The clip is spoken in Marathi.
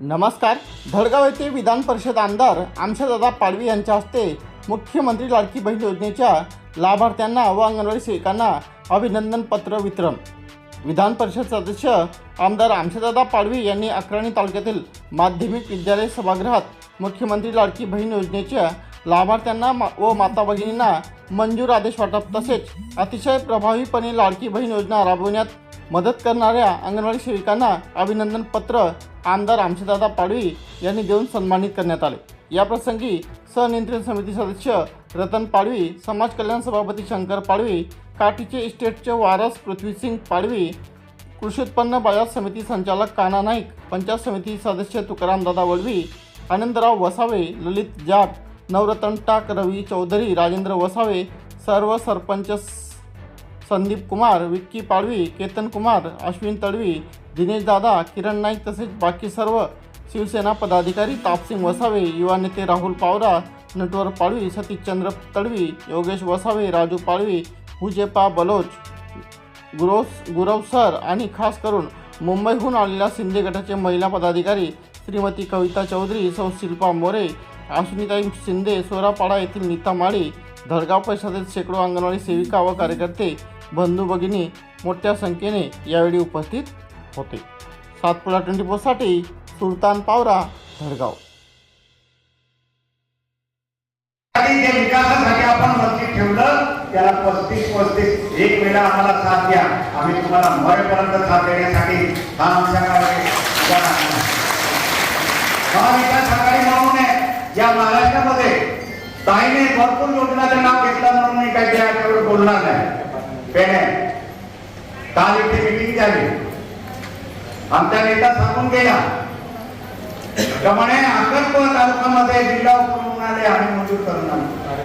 नमस्कार. धडगाव येथे विधान परिषद आमदार आमशादादा पाडवी यांच्या हस्ते मुख्यमंत्री लाडकी बहीण योजनेच्या लाभार्थ्यांना व अंगणवाडी सेविकांना अभिनंदन पत्र वितरण. विधान परिषद सदस्य आमदार आमशादादा पाडवी यांनी अक्राणी तालुक्यातील माध्यमिक विद्यालय सभागृहात मुख्यमंत्री लाडकी बहीण योजनेच्या लाभार्थ्यांना मा- व माता भगिनींना मंजूर आदेश वाटप तसेच अतिशय प्रभावीपणे लाडकी बहीण योजना राबविण्यात मदत करणाऱ्या अंगणवाडी सेविकांना अभिनंदन पत्र आमदार आमशेदादा पाडवी यांनी देऊन सन्मानित करण्यात आले. याप्रसंगी सनियंत्रण समिती सदस्य रतन पाडवी समाज कल्याण सभापती शंकर पाडवी काठीचे इस्टेटचे वारस पृथ्वीसिंग पाडवी कृषी उत्पन्न बाजार समिती संचालक काना नाईक पंचायत समिती सदस्य तुकारामदादा वळवी आनंदराव वसावे ललित जाट नवरतन टाक रवी चौधरी राजेंद्र वसावे सर्व सरपंच संदीप कुमार विक्की पाडवी केतन कुमार अश्विन तडवी दिनेश दादा किरण नाईक तसेच बाकी सर्व शिवसेना पदाधिकारी तापसिंग वसावे युवा नेते राहुल पावरा नटवर पाडवी सतीशचंद्र तडवी योगेश वसावे राजू पाडवी हुजेपा बलोच गुरव गुरव सर आणि खास करून मुंबईहून आलेल्या शिंदे गटाचे महिला पदाधिकारी श्रीमती कविता चौधरी सौ शिल्पा मोरे अश्विनीताई शिंदे सोरापाडा येथील नीता माळी धडगाव परिषदेत शेकडो अंगणवाडी सेविका व कार्यकर्ते बंधू भगिनी मोठ्या संख्येने यावेळी उपस्थित होते. सातपुडा ट्वेंटी फोरसाठी सुलतान पावरा धडगाव. विकासासाठी आपण वरती ठेवलं त्याला पस्तीस पस्तीस एक वेळा आम्हाला साथ द्या. आम्ही तुम्हाला मरेपर्यंत साथ देण्यासाठी हा आमच्या महाविकास आघाडी या महाराष्ट्रामध्ये ताईने भरपूर योजनाचं नाव घेतलं म्हणून मी काही त्या बोलणार नाही. पेणे काल इथे मिटिंग झाली. आमच्या नेता सांगून गेला त्यामुळे अक्कलकोट तालुक्यामध्ये जिल्हा उपप्रमुखालय आम्ही मंजूर करणार.